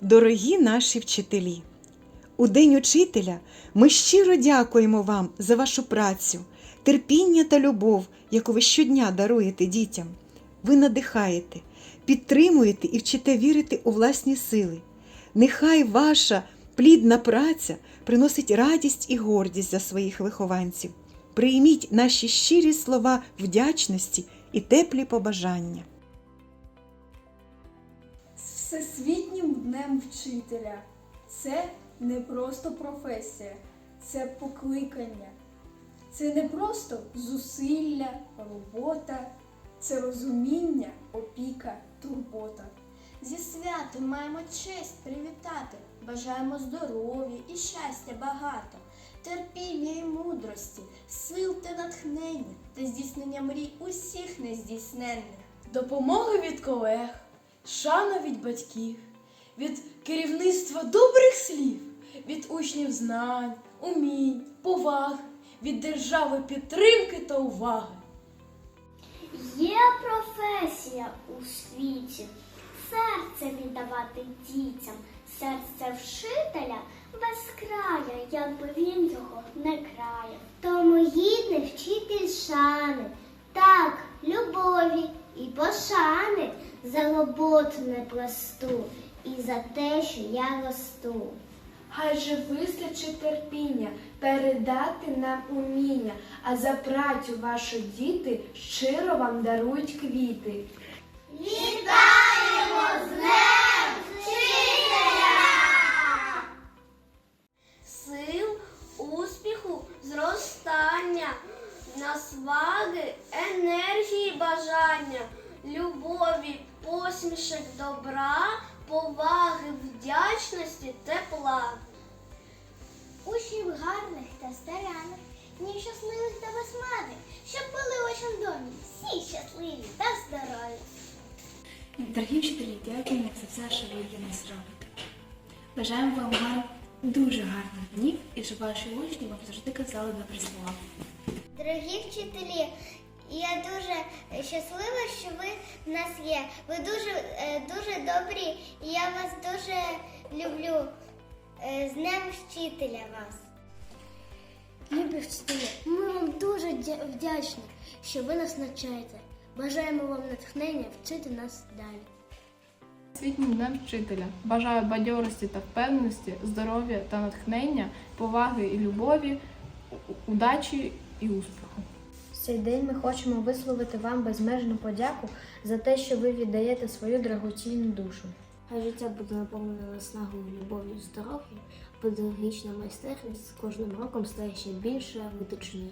Дорогі наші вчителі! У День учителя ми щиро дякуємо вам за вашу працю, терпіння та любов, яку ви щодня даруєте дітям. Ви надихаєте, підтримуєте і вчите вірити у власні сили. Нехай ваша плідна праця приносить радість і гордість за своїх вихованців. Прийміть наші щирі слова вдячності і теплі побажання. З Всесвітнім днем вчителя. Це не просто професія, це покликання. Це не просто зусилля, робота, це розуміння, опіка, турбота. Зі святом маємо честь привітати. Бажаємо здоров'я і щастя багато, терпіння і мудрості, сил та натхнення та здійснення мрій усіх нездійсненних. Допомоги від колег, шана від батьків, від керівництва добрих слів, від учнів знань, умінь, поваг, від держави підтримки та уваги. Є професія у світі серце віддавати дітям, серце вчителя без края, якби він його не краяв. Тому гідний вчитель шани, так, любові і пошани за роботу непросту і за те, що я росту. Хай же вистачить терпіння передати нам уміння, а за працю ваші діти щиро вам дарують квіти. Вітаємо з нечидем. Сил, успіху, зростання, насваги, енергії, бажання, любові, посмішок добра, поваги, вдячності, тепла. Учнів гарних та старанних, днів щасливих та безманих, щоб були у вашому домі всі щасливі та здорові. Дорогі вчителі, дякуємо за все, що ви для нас робите. Бажаємо вам дуже гарних днів і щоб ваші учні вам завжди казали добрі слова. Дорогі вчителі, я дуже щаслива, що ви в нас є. Ви дуже, е, дуже добрі, і я вас дуже люблю. Е, З Днем вчителя вас. Любі вчителі, ми вам дуже вдячні, що ви нас навчаєте. Бажаємо вам натхнення вчити нас далі. Світнім днем вчителя бажаю бадьорості та впевненості, здоров'я та натхнення, поваги і любові, удачі і успіху. Цей день ми хочемо висловити вам безмежну подяку за те, що ви віддаєте свою дорогоцінну душу. Хай життя буде наповнене наснагою, любов'ю, здоров'ям, педагогічна майстерність з кожним роком стає ще більше виточною.